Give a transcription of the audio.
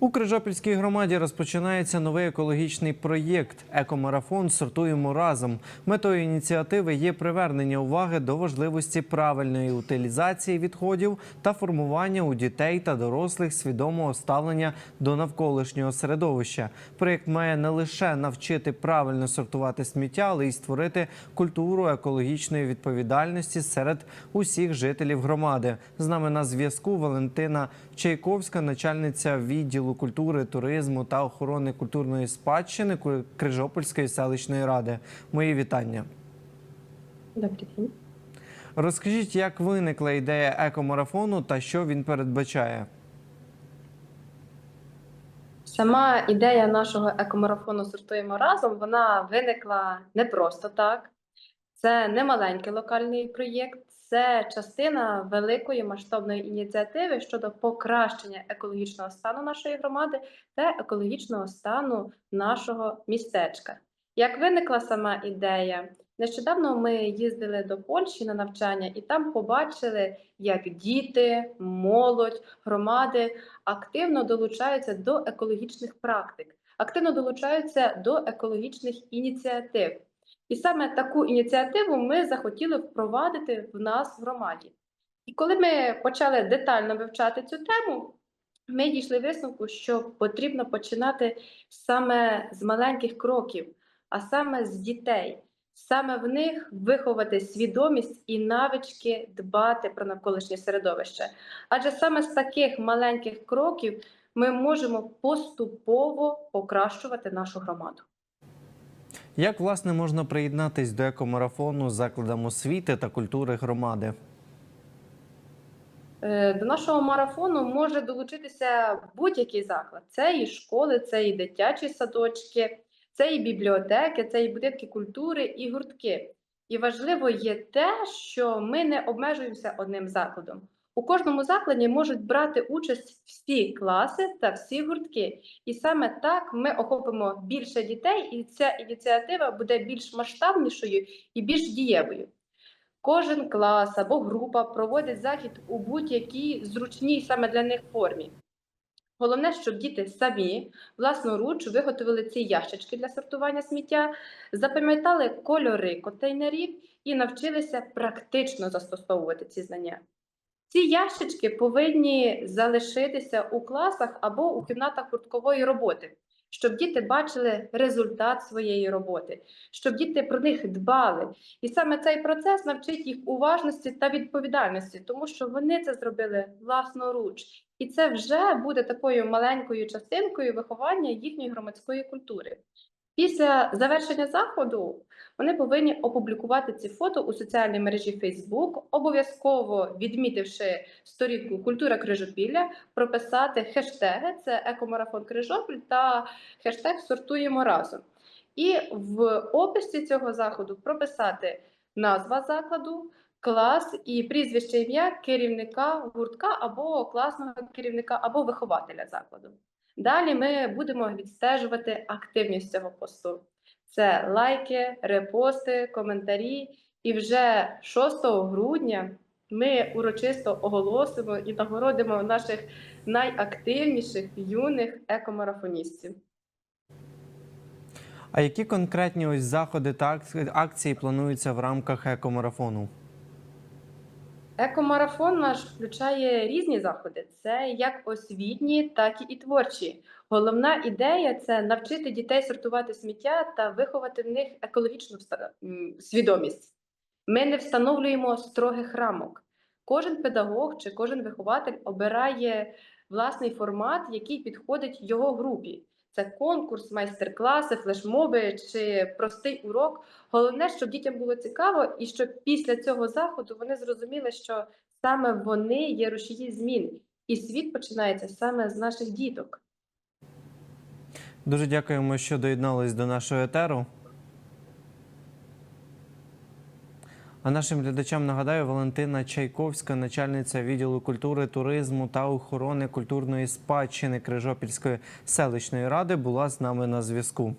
У Крижопільській громаді розпочинається новий екологічний проєкт Екомарафон сортуємо разом. Метою ініціативи є привернення уваги до важливості правильної утилізації відходів та формування у дітей та дорослих свідомого ставлення до навколишнього середовища. Проєкт має не лише навчити правильно сортувати сміття, але й створити культуру екологічної відповідальності серед усіх жителів громади. З нами на зв'язку Валентина Чайковська, начальниця відділу культури, туризму та охорони культурної спадщини Крижопільської селищної ради. Мої вітання. Добрий день. Розкажіть, як виникла ідея екомарафону та що він передбачає? Сама ідея нашого екомарафону сортуємо разом. Вона виникла не просто так. Це не маленький локальний проєкт, це частина великої масштабної ініціативи щодо покращення екологічного стану нашої громади та екологічного стану нашого містечка. Як виникла сама ідея? Нещодавно ми їздили до Польщі на навчання і там побачили, як діти, молодь, громади активно долучаються до екологічних практик, активно долучаються до екологічних ініціатив. І саме таку ініціативу ми захотіли впровадити в нас в громаді. І коли ми почали детально вивчати цю тему, ми дійшли висновку, що потрібно починати саме з маленьких кроків, а саме з дітей. Саме в них виховати свідомість і навички дбати про навколишнє середовище. Адже саме з таких маленьких кроків ми можемо поступово покращувати нашу громаду. Як власне можна приєднатись до екомарафону з закладом освіти та культури громади? Е, До нашого марафону може долучитися будь-який заклад. Це і школи, це і дитячі садочки, це і бібліотеки, це і будинки культури, і гуртки. І важливо є те, що ми не обмежуємося одним закладом. У кожному закладі можуть брати участь всі класи та всі гуртки. І саме так ми охопимо більше дітей, і ця ініціатива буде більш масштабнішою і більш дієвою. Кожен клас або група проводить захід у будь-якій зручній саме для них формі. Головне, щоб діти самі власноруч виготовили ці ящички для сортування сміття, запам'ятали кольори контейнерів і навчилися практично застосовувати ці знання. Ці ящички повинні залишитися у класах або у кімнатах гурткової роботи, щоб діти бачили результат своєї роботи, щоб діти про них дбали. І саме цей процес навчить їх уважності та відповідальності, тому що вони це зробили власноруч. І це вже буде такою маленькою частинкою виховання їхньої громадської культури. Після завершення заходу вони повинні опублікувати ці фото у соціальній мережі Facebook, обов'язково відмітивши сторінку Культура Крижопілля, прописати хештеги це екомарафон Крижопіль та хештег Сортуємо разом. І в описі цього заходу прописати назва закладу, клас і прізвище ім'я керівника гуртка або класного керівника, або вихователя закладу. Далі ми будемо відстежувати активність цього посту. Це лайки, репости, коментарі. І вже 6 грудня ми урочисто оголосимо і нагородимо наших найактивніших юних екомарафоністів. А які конкретні ось заходи та акції- плануються в рамках екомарафону? Екомарафон наш включає різні заходи. Це як освітні, так і творчі. Головна ідея це навчити дітей сортувати сміття та виховати в них екологічну свідомість. Ми не встановлюємо строгих рамок. Кожен педагог чи кожен вихователь обирає власний формат, який підходить його групі. Це конкурс, майстер-класи, флешмоби чи простий урок. Головне, щоб дітям було цікаво, і щоб після цього заходу вони зрозуміли, що саме вони є рушії змін, і світ починається саме з наших діток. Дуже дякуємо, що доєднались до нашого етеру. А нашим глядачам нагадаю, Валентина Чайковська, начальниця відділу культури, туризму та охорони культурної спадщини Крижопільської селищної ради, була з нами на зв'язку.